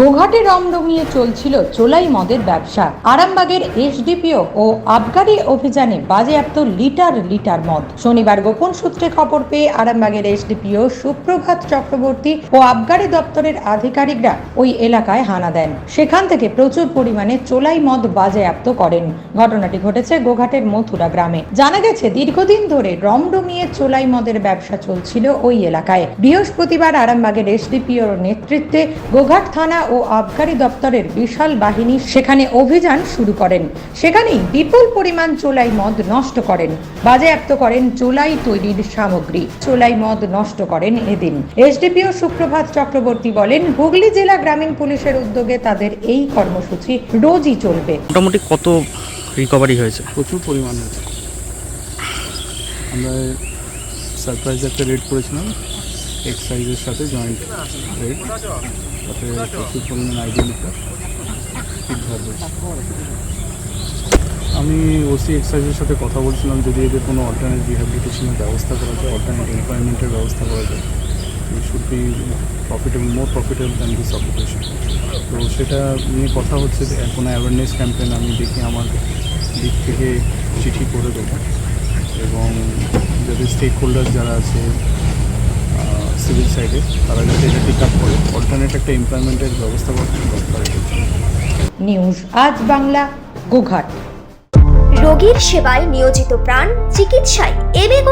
গোঘাটে রমরমিয়ে চলছিল চোলাই মদের ব্যবসা। আরামবাগের এসডিপিও ও আবগারি অভিযানে বাজেয়াপ্ত লিটার লিটার মদ। শনিবার গোপন সূত্রে খবর পেয়ে আরামবাগের এসডিপিও সুপ্রভাত চক্রবর্তী ও আবগারি দপ্তরের আধিকারিকরা ওই এলাকায় হানা দেন। সেখান থেকে প্রচুর পরিমাণে চোলাই মদ বাজেয়াপ্ত করেন। ঘটনাটি ঘটেছে গোঘাটের মথুরা গ্রামে। জানা গেছে, দীর্ঘদিন ধরে রমরমিয়ে চোলাই মদের ব্যবসা চলছিল ওই এলাকায়। বৃহস্পতিবার আরামবাগের এসডিপিওর নেতৃত্বে গোঘাট থানা ও আবগারি দপ্তরের বিশাল বাহিনী সেখানে অভিযান শুরু করেন। সেখানেই বিপুল পরিমাণ চোলাই মদ নষ্ট করেন। বাজেয়াপ্ত করেন চোলাই তৈরির সামগ্রী। চোলাই মদ নষ্ট করেন এদিন। এসডিপিও সুপ্রভাত চক্রবর্তী বলেন হুগলি জেলা গ্রামীণ পুলিশের উদ্যোগে তাদের এই কর্মসূচি রোজই চলবে। মোটামুটি কত রিকভারি হয়েছে? প্রচুর পরিমাণ। হয়েছে আমরা সারপ্রাইজ একটা রেড করেছিলাম। এক্সাইজের সাথে জয়েন্ট রেড তাতে প্রচুর পরিমাণ আইডি লিটার ঠিকভাবে আমি ওসি এক্সাইজের সাথে কথা বলছিলাম, যদি এদের কোনো অল্টারনেট রিহ্যাবিলিটেশনের ব্যবস্থা করা যায় অল্টারনেট এমপ্লয়মেন্টের ব্যবস্থা করা যায় should be profitable more profitable than this occupation তো সেটা নিয়ে কথা হচ্ছে যে কোনো অ্যাওয়ারনেস ক্যাম্পেন আমি দেখি আমার দিক থেকে চিঠি করে দেবো। এবং যাদের স্টেক হোল্ডার যারা আছে সাইডে তারা যাতে এটা পিক আপ করে। অল্টারনেট একটা এমপ্লয়মেন্টের ব্যবস্থা করতে দরকার নিউজ আজ বাংলা গোঘাট। রোগীর সেবায় নিয়োজিত প্রাণ চিকিৎসায় নাম